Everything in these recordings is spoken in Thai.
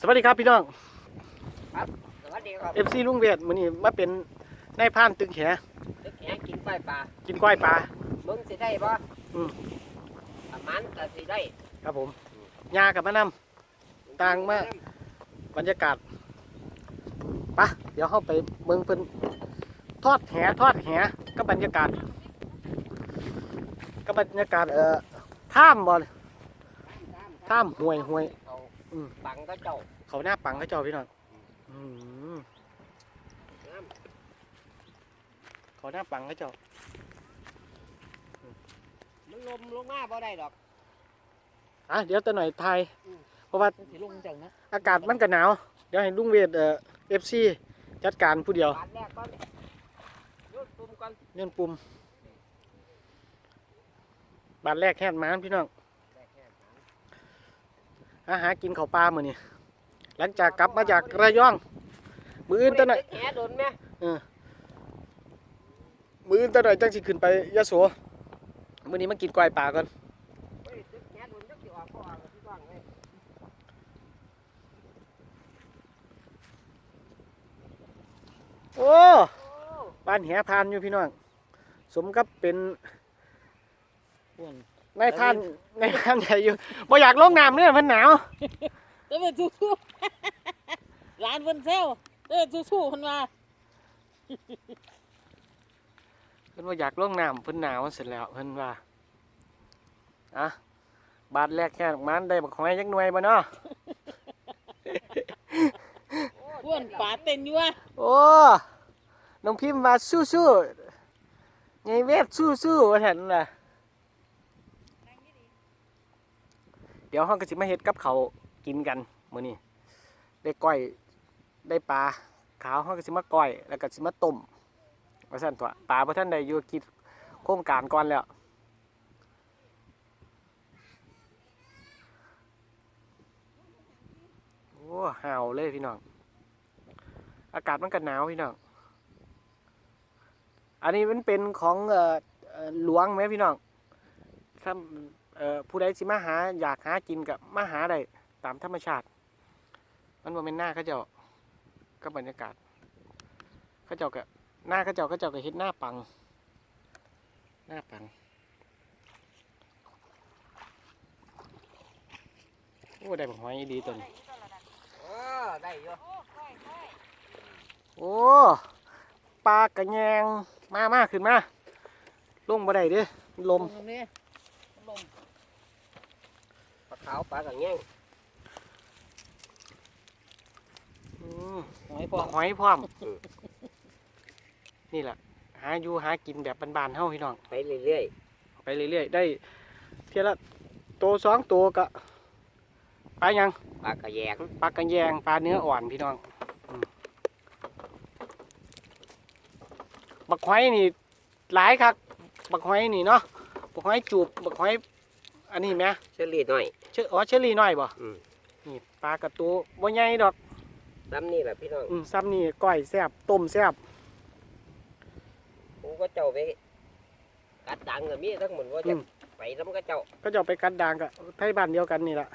สวัสดีครับพี่น้องสวัสดีครับ FC ลุงเวียดมื้อนี้มาเป็นนายพรานตึกแหตึกแหกินกล้วยปลากินกล้อยปลามึงสิได้บ่อืมประมาณก็สิได้ ครับผมยากับมะนำต่างมากบรรยากาศปะเดี๋ยวเข้าไปเมืองเพิ่นทอดแหทอดแหกับบรรยากาศกับบรรยากาศเอ่อท่ามบ่ท่ามห่วยห่วยเขา อืม ปังก็เจ้าเขาหน้าปังเขาเจ้าพี่น้องอืมเขาหน้าปังเขาเจ้ามันลมลงมาบ่ได้ดอก อะเดี๋ยวตัวหน่อยไทยเพราะว่าสิลงจังนะอากาศมันก็หนาว เดี๋ยวให้ลุงเวทเอ่อฟซีจัดการผู้เดียว บาทแรกก่อนโยนปุ่มก่อนเนื่นปุ่มบาทแรกแค่นหมานพี่น้อง อาหากินข้าวปลามื้อนี้หลังจากกลับมาจากระยอง มืออื่นตัวหน่อยตึกแหโดนไหมมืออื่นตัวหน่อยจังสิขึ้นไปยะโสมื้อนี้มากินกล้อยปลาก่อนเฮ้ยตึกแหโดนจักสิออกบ่ออกพี่น้องเอ้ยโอ้โอ้บ้านแหพานอยู่พี่น้อง สมกับเป็น นายพรานนายพรานใหญ่อยู่บ่อยากลงน้ำเนี่ยมันหนาวเด้อสู้สู้ร้านเพิ่นเซลเด้อสู้สู้เพิ่นมาเพิ่นว่าอยากลงน้ำเพิ่นหนาวเสร็จแล้วเพิ่นว่าอะบาทแรกแค่ดอกมันได้บักหอยจักหน่วยบ่เนาะอ้วนป่าเต้นอยู่ว่ะโอ้น้องพิมพ์ว่าสู้ๆไงเวทสู้ๆว่าซั่นล่ะ เดี๋ยวเฮาก็สิมาเฮ็ดกับเขากินกันมื้อนี้ได้ก้อยได้ปลาขาวเฮาก็สิมาก้อย แล้วก็สิมาต้มว่าซั่นตัวปลาบ่ทันได้อยู่คิดโครงการก่อนแล้วโอ้ห่าวเลยพี่น้องอากาศมันก็หนาวพี่น้องอันนี้มันเป็นของเอ่อหลวงไหมพี่น้องถ้า ผู้ใดสิมาหาอยากหากินกับมาหาได้ตามธรรมชาติ มันบ่เป็นหน้าเขาเจ้าก็บรรยากาศเขาเจ้าก็หน้าเขาเจ้าเขาเจ้าก็เฮ็ดหน้าปัง หน้าปังโอ้ได้บักหอยดีตัวนี้เออได้อยู่โอ้ปลากระแยงมามาขึ้นมาลงบ่ได้เด้ลมตรงนี้ลมปลา ขาวปลากระแยงอืมหอยพอบักหอยพร้อม นี่แหละหาอยู่หากินแบบบานๆเฮาพี่น้อง ไปเรื่อยไปเรื่อยๆ ได้ เทียละโตวสองตัวกะปลายังๆปลากระแยงปลากระแยงปลาเนื้ออ่อนพี่น้องอืมบักหอยนี่หลายครับบักหอยนี่เนาะบักหอยจูบบักหอยอันนี้ไหมเชอรี่หน่อย เชออ๋อเชอรี่น้อยบ่อืม นี่ปลากระตูบ่ใหญ่ดอกน้ำนี่แหละพี่น้องอืมซ้ำนี่ก้อยแซ่บต้มแซ่บกูก็เจ้าไปกัดดังกับมีทั้งหมดว่าจะไปน้ำก็เจ้าก็จะเอาไปกัดด่างกับไทยบ้านเดียวกันนี่แหละ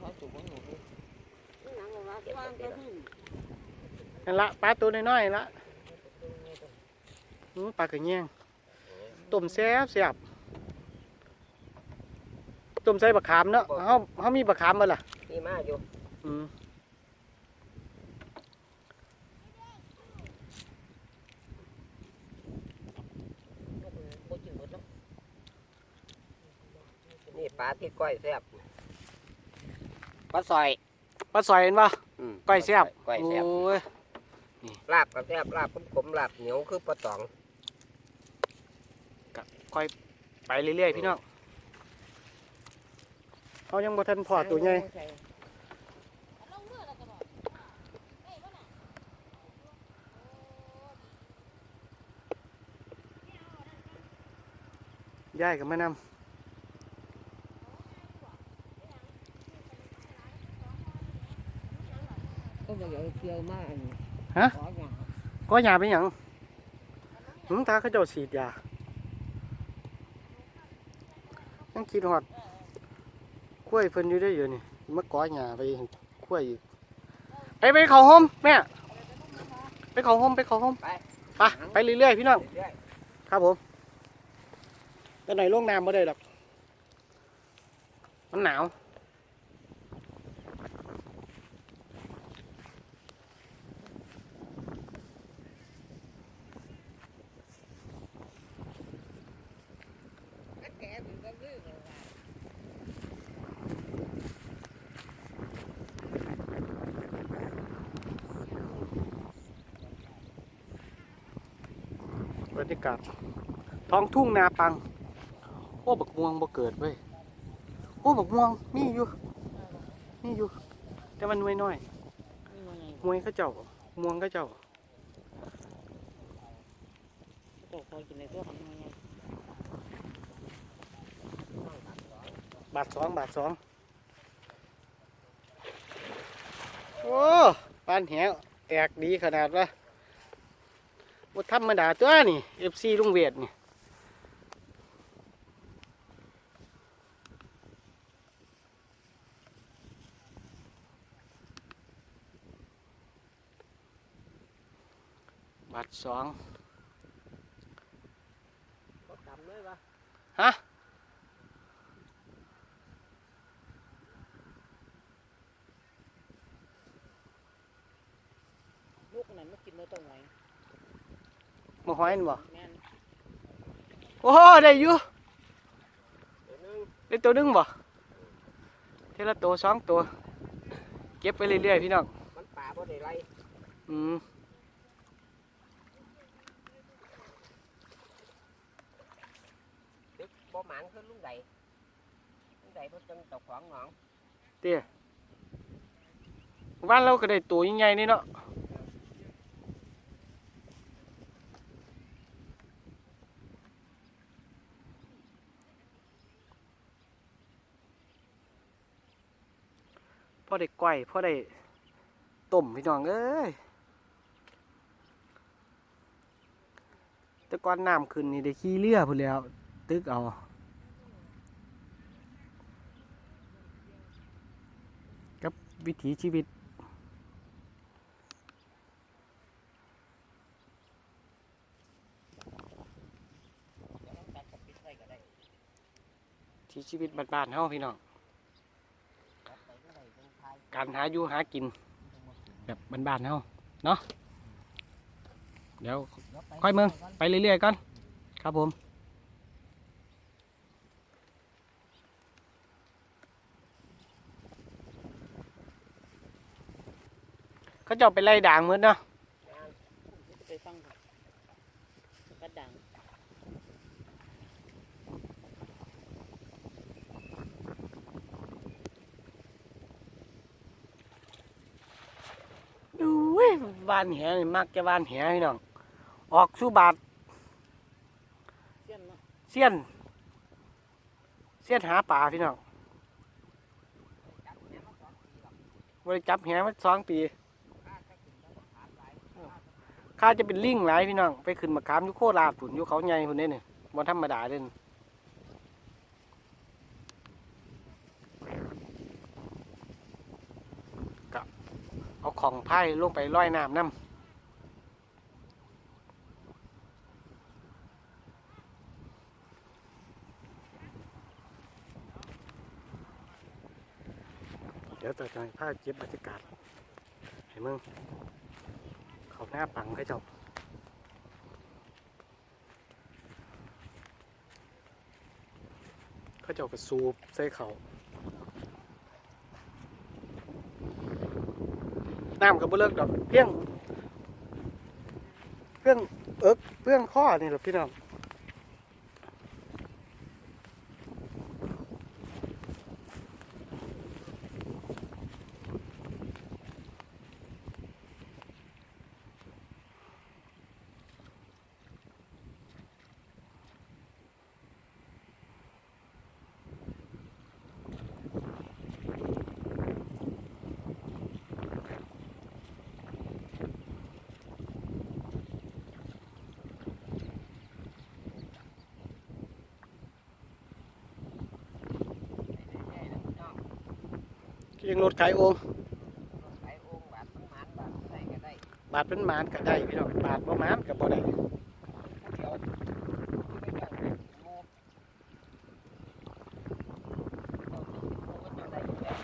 หอยจุกหอยหนูเก็บไว้เดี๋ยวนั่นละปลาตัวน้อยๆละอืมปลากระเงี้ยงต้มแซ่บแซ่บ ต้มใส่บะขามเนาะเฮาเฮามีบะขามบ่ล่ะนี่มาอยู่อืมบ่จืดหมดเนาะนี่ปลาที่ก้อยแซ่บปลาซอยปลาซอยเห็นบ่อืมก้อยแซ่บก้อยแซ่บโอ้ยลาบก็แซ่บลาบขมๆลาบเหนียวคือปลาตองไปเรื่อยๆพี่น้อง เขายังบ่ทันพอตัวใหญ่ย้ายกันมานำก็บ่อยากเที่ยวมากอันนี้ฮะขอหยาก็ยาเป็นหยังหึงตาเขาเจ้าฉีดยายังคิดหอด ล้วยเพิ่นอยู่ได้อยู่นี่มะกอหญ้าไปกล้วยอีกไปไปเขาห้มแม่ไปเขาห้มไปเขาห้มไปไปไปเรื่อยๆพี่น้องเรื่อยครับผมแต่ไหนอยลงน้ำไม่ได้หรอกมันหนาว รรยากาศท้องทุ่งนาปัง โอ้บักม่วงบ่เกิดเว้ยโอ้บักม่วงมีอยู่มีอยู่ แต่มันน้อยน้อยมวยเขาเจ้าม่วงเขาเจ้าเจ้าบาทสองบาทสองโอ้ปานแหวแตกดีขนาดว่า บ่ธรรมดาตัวนี่ FC ลุงเวียดนี่บาทสองๆก็จำเลยว่าฮะลูกนั้นไม่กินเลยตัวไหน มาหอยนั่นบ่แม่นโอ้ได้อยู่ตัวหนึงได้ตัวหนึงบ่เทละตัวสองตัว เก็บไปเรื่อยๆพี่น้องมันป่าบ่ได้ไรอืมตึกบ่หมานคือลุงใดลุงใดเพิ่นจังเจ้าของหนองเตี้ยบ้านเราก็ได้ตัวใหญ่ๆนี่เนาะ อได้ก้อยพอได้ต้มพี่น้องเอ้ยแต่ก่อนน้ำขึ้นนี่ได้ขี้เรือพูนแล้ว ตึกเอากับวิถีชีวิตเดี๋ยวต้องตัดกับปิดไว้ก็ได้วิถีชีวิตบ้านๆเฮาพี่น้อง ตัดไปเมื่อไหร่จังทาย การหาอยู่หากิน แบบบ้านๆเฮาเนาะเดี๋ยวค่อยเมืองไปเรื่อยๆก่อนครับผมเขาจะไปไล่ด่างเหมือนเนาะ ไปฟังครับกระดัง ดูเว้ย บ้านแหนี่มักจะบ้านแหพี่น้อง ออกสู่บาทเสี้ยนเนาะเสี้ยน เสี้ยนหาป่าพี่น้องบริจับแหมาสองปีข้าจะเป็นลิงหลายพี่น้อง ไปขึ้นมะขามอยู่โคราชผุนอยู่เขาใหญ่ผุนนี่นี่บนธรรมดาเด่น เอาของไผ่ลงไปลอยน้ำน้ำเดี๋ยวต่อจากผ้าเก็บบรรยากาศให้มึงเขาหน้าปังให้จ้าเขาเจ้าก็สูบใส่เขา น้ำกับบ่เลิกดอกเพียงเพียงเอิกเพียงข้อนี่แหละพี่น้อง เลี้ยงรถขายโอ่งขายโอ่งบาทสองบาทบาทใส่ก็ได้บาทเป็นหมานก็ได้พี่น้องบาทบ่หมานก็บ่ได้เฮ้อเอาะได้อยู่แล้ว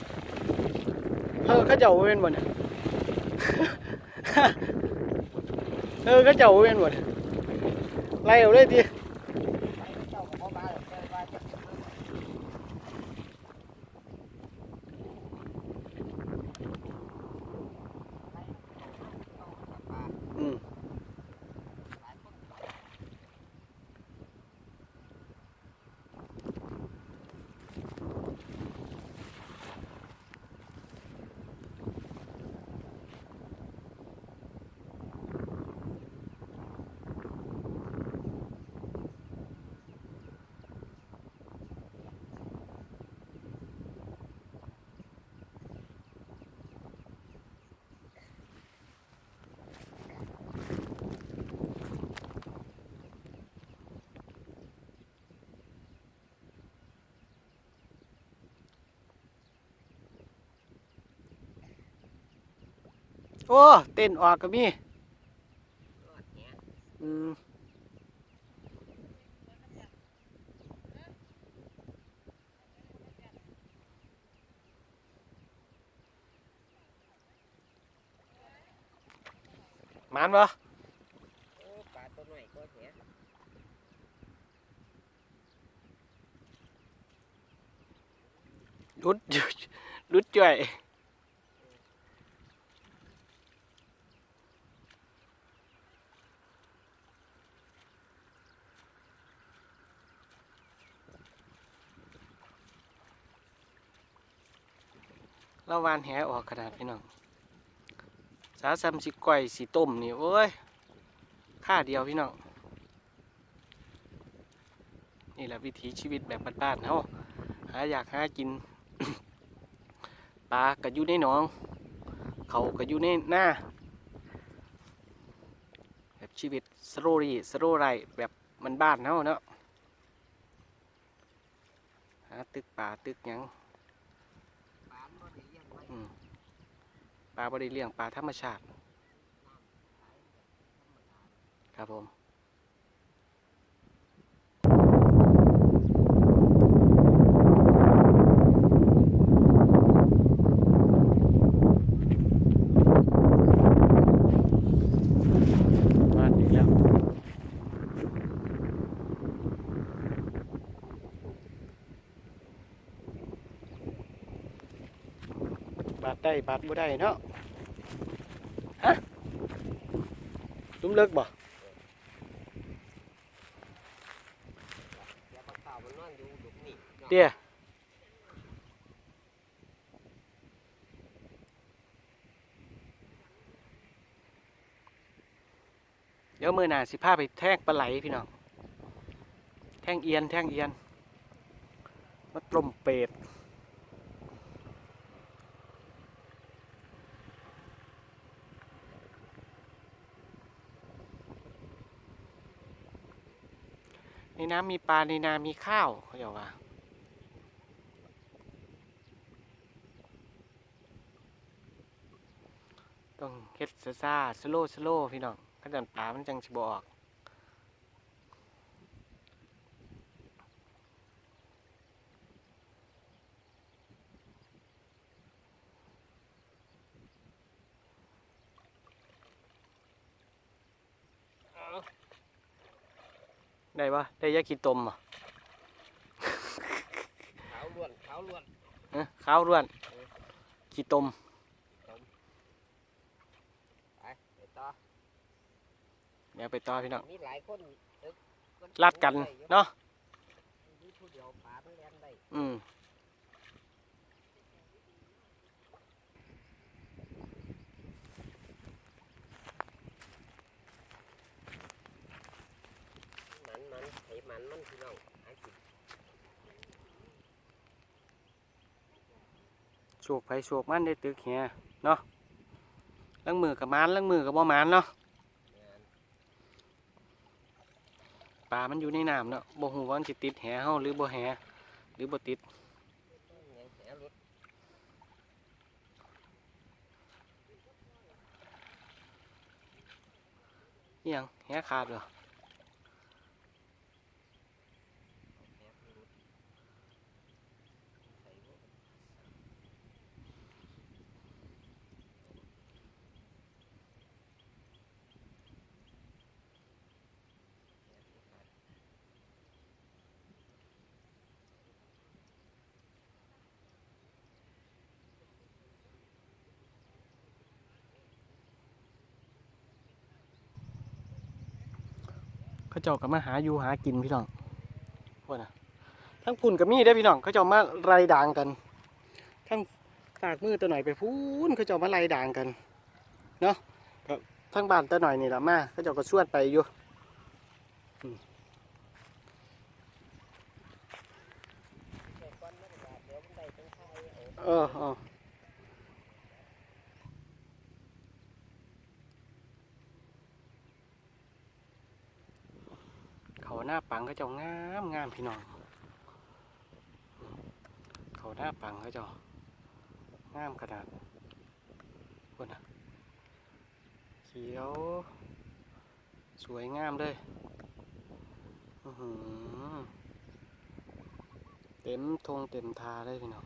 เออเขาเจ้าเป็นบ่เนี่ยเออเขาเจ้าเป็นบ่เนี่ยไล่เอาเลยติ ไปเจ้าก็บ่ว่าหรอกเจ้าว่าจะเป็นเรื่อง อืม โอ้เต้นออกก็มีรอดเนี่ยอืมหมานบ่โอ้ปลาตัวน้อยก็เสียรุดรุดจ่วย เราวานแหออกขนาดพี่น้องสาซ้ำสิก้อยสิต้มนี่โอ้ยค่าเดียวพี่น้องนี่แหละวิถีชีวิตแบบบ้านๆเฮาหาอยากหากินปลาก็อยู่ในหนอง เขาก็อยู่ในหน้าแบบชีวิตสโรรีสโรไรแบบมันบ้านเฮาเนาะหาตึกป่าตึกยัง ปลาบ่ได้เลี้ยงไว้ อืม ปลาบริเลี้ยงปลาธรรมชาติ ครับผมมาอีกแล้วบาดได้บาดบ่ได้เนาะ เนาะเตี้ยเดี๋ยวมือหนาสิพาไปแท่งปลาไหลพี่น้อง แท่งเอียน แท่งเอียน มาตรมเป็ด นน้ำมีปลาในนามีข้าวเขาบอกว่า ต้องเฮ็ดซาซาสโลสโลพี่น้องขนาดปลามันจังสิบออก ได้ปะได้ยากิตมอะขาวล้วนขาวล้วนเอ้อข้าวร่วนขี้ตมไปไปต่อเดี๋ยวไปต่อพี่น้องมีหลายคนเอิ้นลัดกันเนาะมีผู้เดียวปลามันเลี้ยงได้อืมารมันพี่น้อหากินโชคไผโชคมันได้ตึกเฮียเนาะลังมือกับมันลังมือกับบ่มันเนาะปลามันอยู่ในน้ำเนาะบ่หูว่ามันสิติดแหเฮาหรือบ่แหหรือบ่ติดยังแหขาดเหรอ เขาเจ้าก็มาหาอยู่หากินพี่น้องพวกน่ะทั้งพุ่นกับมีได้อพี่น้องเขาเจ้ามาไล่ด่างกันทั้งฝากมือตัวหน่อยไปพูนเขาเจ้ามาไล่ด่างกันเนาะก็ทั้งบ้านตัวหน่อยนี่แหละมาเขาเจ้าก็ชวนไปอยู่อืมเออเออเขา หน้าปังเขาเจ้างามงามพี่น้องเขาหน้าปังเขาเจ้างามขนาดคนน่ะเขียว สวยงามเลยอือหือเต็มทงเต็มทาเลยพี่น้อง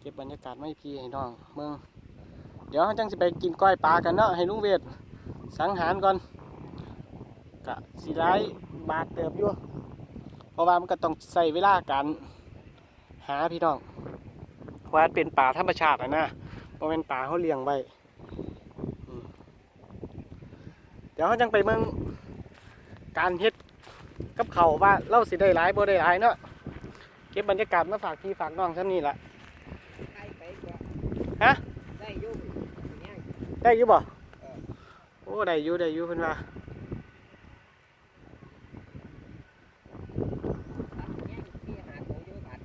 เก็บบรรยากาศไม่พี่ให้น้องเมืองเดี๋ยวเราจังสิไปกินก้อยปลากันเนาะให้ลุงเวทสังหารก่อน กะสีร้ายบาดเติบอยู่เพราะว่ามันก็ต้องใส่เวลาการหาพี่น้องเพราะว่ามันเป็นป่าธรรมชาติอะนะเพราะเป็นป่าเขาเลี้ยงไว้อืมเดี๋ยวเราจังไปเมืองการเฮ็ดกับเขาวว่าเราสิได้หลายบ่ได้หลายเนาะเก็บบรรยากาศมาฝากพี่ฝากน้องซ้ำนี่แหละได้ไปก็ฮะได้อยุ่งย่างได้อยู่บ่เออโอ้ ได้อยู่ได้อยู่เพิ่นว่า ตัดย่างที่หาของอยู่บาท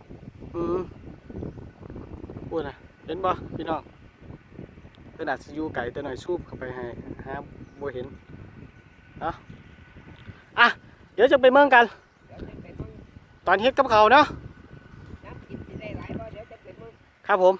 อืมพูดนะเห็น บ่พี่น้องเพิ่นอาจสิอยู่ไกลแต่หน่อยซูบเข้าไปให้หาบ่เห็นเนาะอะเดี๋ยวจะไปเมืองกันเดี๋ยวจะไปเบิ่งตอนเฮ็ดกับเขาวเนาะน้ำกินสิได้หลายบ่เดี๋ยวจะไปเบิ่งครับผม